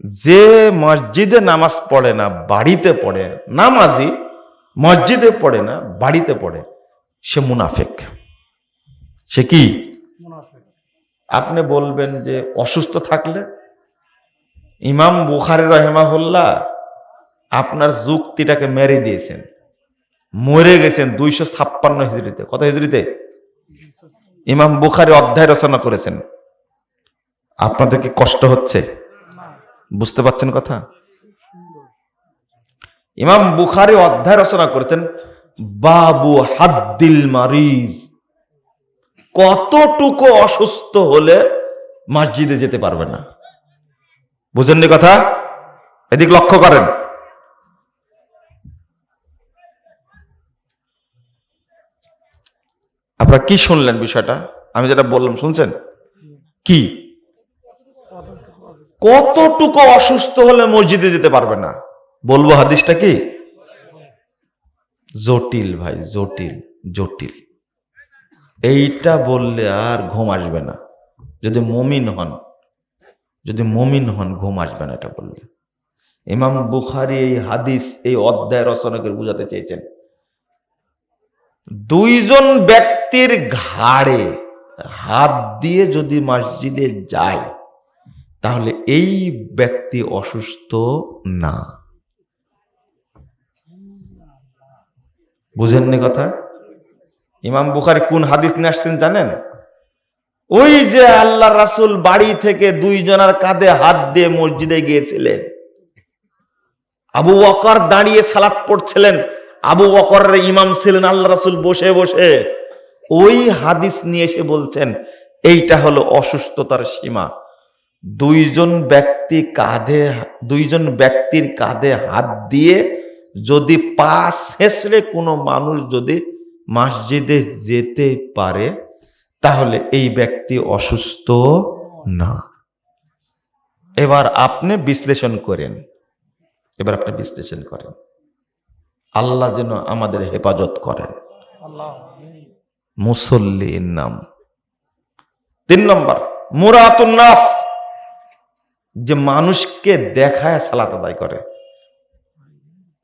যে মসজিদে নামাজ পড়ে না বাড়িতে পড়ে নামাজি মসজিদে পড়ে না বাড়িতে পড়ে সে মুনাফেক। সে কি? আপনি বলবেন যে অসুস্থ থাকলে? ইমাম বুখারি রহেমাহুল্লাহ আপনার যুক্তিটাকে মেরে দিয়েছেন। মরে গেছেন দুইশো ছাপ্পান্ন হিজড়িতে। কত হিজড়িতে? ইমাম বুখারি অধ্যায় রচনা করেছেন। আপনাদের কি কষ্ট হচ্ছে? বুঝতে পারছেন কথা? ইমাম বুখারি অধ্যায় রচনা করেছেন, বাবু হাদ্দিল মারিজ। কতটুকু অসুস্থ হলে মসজিদে যেতে পারবে না? বুঝেননি কথা? এদিক লক্ষ্য করেন। আপনারা কি শুনলেন বিষয়টা? আমি যেটা বললাম, শুনছেন? কি? কতটুকু অসুস্থ হলে মসজিদে যেতে পারবে না? বলব হাদিসটা কি? জটিল ভাই, জটিল জটিল। এইটা বললে আর ঘুম আসবে না। যদি মমিন হন, যদি মমিন হন, ঘুম আসবে না এটা বললে। ইমাম বুখারি এই হাদিস, এই অধ্যায় রচনা করে বুঝাতে চেয়েছেন। দুইজন ব্যক্তির ঘাড়ে হাত দিয়ে যদি মসজিদে যায় তাহলে এই ব্যক্তি অসুস্থ না। বুঝেননি কথা? ইমাম বুখারি কোন হাদিস নিয়ে আসছেন জানেন? ওই যে আল্লাহ রাসুল বাড়ি থেকে দুইজনের কাঁধে হাত দিয়ে মসজিদে গিয়েছিলেন। আবু বকর দাঁড়িয়ে সালাত পড়ছিলেন। আবু বকরের ইমাম ছিলেন আল্লাহ রাসুল বসে বসে। ওই হাদিস নিয়ে এসে বলছেন, এইটা হলো অসুস্থতার সীমা। দুইজন ব্যক্তি কাঁধে দুইজন ব্যক্তির কাঁধে হাত দিয়ে যদি পা শেষলে কোনো মানুষ যদি মসজিদে যেতে পারে, তাহলে এই ব্যক্তি অসুস্থ না। এবার আপনি বিশ্লেষণ করেন। এবার আপনি বিশ্লেষণ করেন। আল্লাহ যেন আমাদের হেফাজত করেন। মুসল্লির নাম। তিন নম্বর মুরাতুন নাস। যে মানুষকে দেখায় সালাত আদায় করে।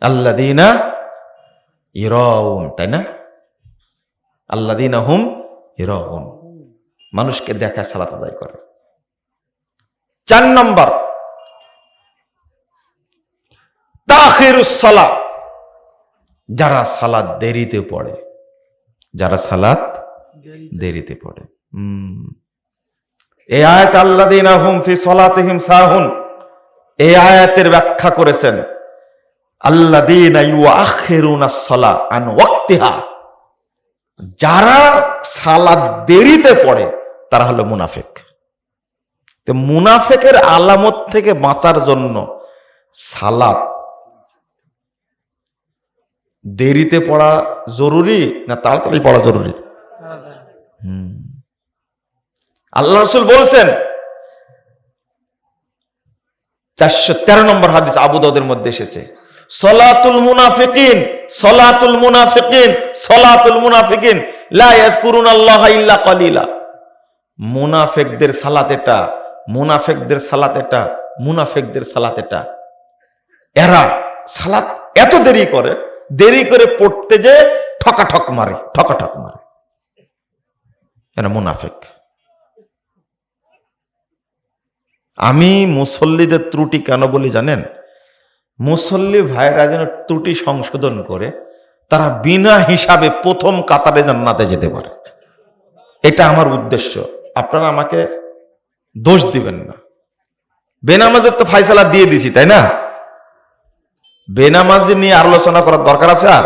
আল্লাহ দিনা ইরউন, তাই না? আল্লাহ দিনা হুম ইরউন। মানুষকে দেখায় সালাত আদায় করে। চার নম্বর সালা যারা সালাদ দেরিতে পড়ে, যারা সালাত দেরিতে পড়ে। হুম এই আয়াত আল্লাদিনা হুম ফি সলাতিহিম সাহুন। এই আয়াতের ব্যাখ্যা করেছেন আল্লাদিনা সলা আন ওয়াক্তিহা। যারা সালাদ দেরিতে পড়ে, তারা হলো মুনাফিক। তো মুনাফেকের আলামত থেকে বাঁচার জন্য সালাত দেরিতে পড়া জরুরি না তাড়াতাড়ি পড়া জরুরি? হুম। আল্লাহ রসুল বলছেন, চারশো তেরো নম্বর হাদিস আবুদাউদের মধ্যে এসেছে। সলাতুল মুনাফিকিন সলাতুল মুনাফিকিন সলাতুল মুনাফিকিন, লা আল্লাহ ইল্লা কলিলা। মুনাফিকদের সালাত এটা, মুনাফিকদের সালাত এটা, মুনাফিকদের সালাত এটা। এরা সালাত এত দেরি করে দেরি করে পড়তে যে ঠকাঠক মারে ঠকাঠক মারে। এরা মুনাফেক। আমি মুসল্লিদের ত্রুটি কেন বলি জানেন? মুসল্লি ভাইরা যেন ত্রুটি সংশোধন করে, তারা বিনা হিসাবে প্রথম কাতারে জান্নাতে যেতে পারে। এটা আমার উদ্দেশ্য। আপনারা আমাকে দোষ দিবেন না। বেনামাজের তো ফাইসালা দিয়ে দিছি, তাই না? বেনামাজ নিয়ে আলোচনা করার দরকার আছে আর?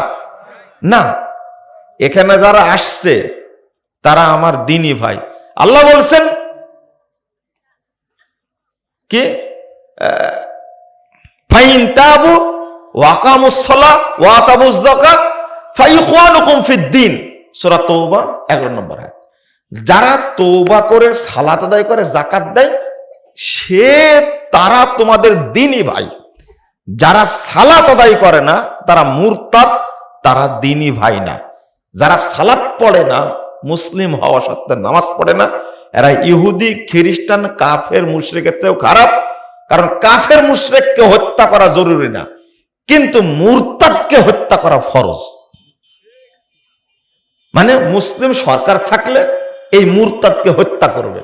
না। এখানে যারা আসছে, তারা আমার দিনই ভাই। আল্লাহ বলছেন কি? ফাইন তাবু ওয়াকামুসলা ওয়াতাবুজ যাকা ফাইখওয়ানুকুম ফিদ্দিন। সূরা তওবা 11 নম্বর আয়াত। যারা তওবা করে, সালাত আদায় করে, যাকাত দেয়, সে তারা তোমাদের দিনই ভাই। যারা সালাত আদায় করে না, তারা মুরতাদ, তারা দিনই ভাই না। যারা সালাত পড়ে না মুসলিম হওয়া সত্ত্বেও নামাজ পড়ে না। এরা ইহুদি, খ্রিস্টান, কাফের, মুশরিকের চেয়েও খারাপ। কারণ কাফের মুশরেককে হত্যা করা জরুরি না। কিন্তু মুরতাদকে হত্যা করা ফরজ। মানে মুসলিম সরকার থাকলে এই মুরতাদকে হত্যা করবে।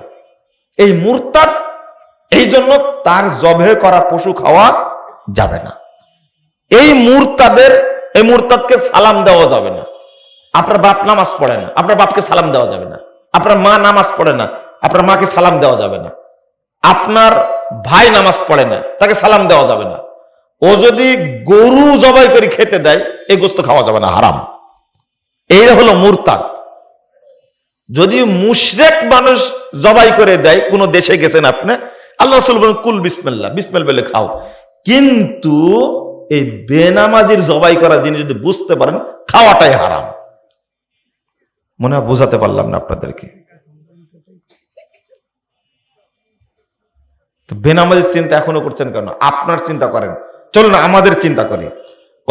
এই মুরতাদ, এই জন্য তার জবে করা পশু খাওয়া যাবে না। এই মুরতাদের, এই মুরতাদকে সালাম দেওয়া যাবে না। আপনার বাপ নামাজ পড়ে না, আপনার বাপকে সালাম দেওয়া যাবে না, আপনার মা নামাজ পড়ে না, আপনার মাকে সালাম দেওয়া যাবে না, আপনার ভাই নামাজ পড়ে না, তাকে সালাম দেওয়া যাবে না। ও যদি গরু জবাই করে খেতে দেয়, এই গোস্ত খাওয়া যাবে না, হারাম। এই হলো মুরতাদ। যদি মুশরেক মানুষ জবাই করে দেয়, কোন দেশে গেছেন আপনি, আল্লাহ বলেন, কুল বিসমিল্লা বিসমিল বলে খাও। কিন্তু এই বেনামাজির জবাই করা জিনিস যদি বুঝতে পারেন, খাওয়াটাই হারাম। মনে হয় বোঝাতে পারলাম না আপনাদেরকে। তো বেনামাজির চিন্তা এখনও করছেন কেন? আপনার চিন্তা করেন। চলুন আমাদের চিন্তা করি।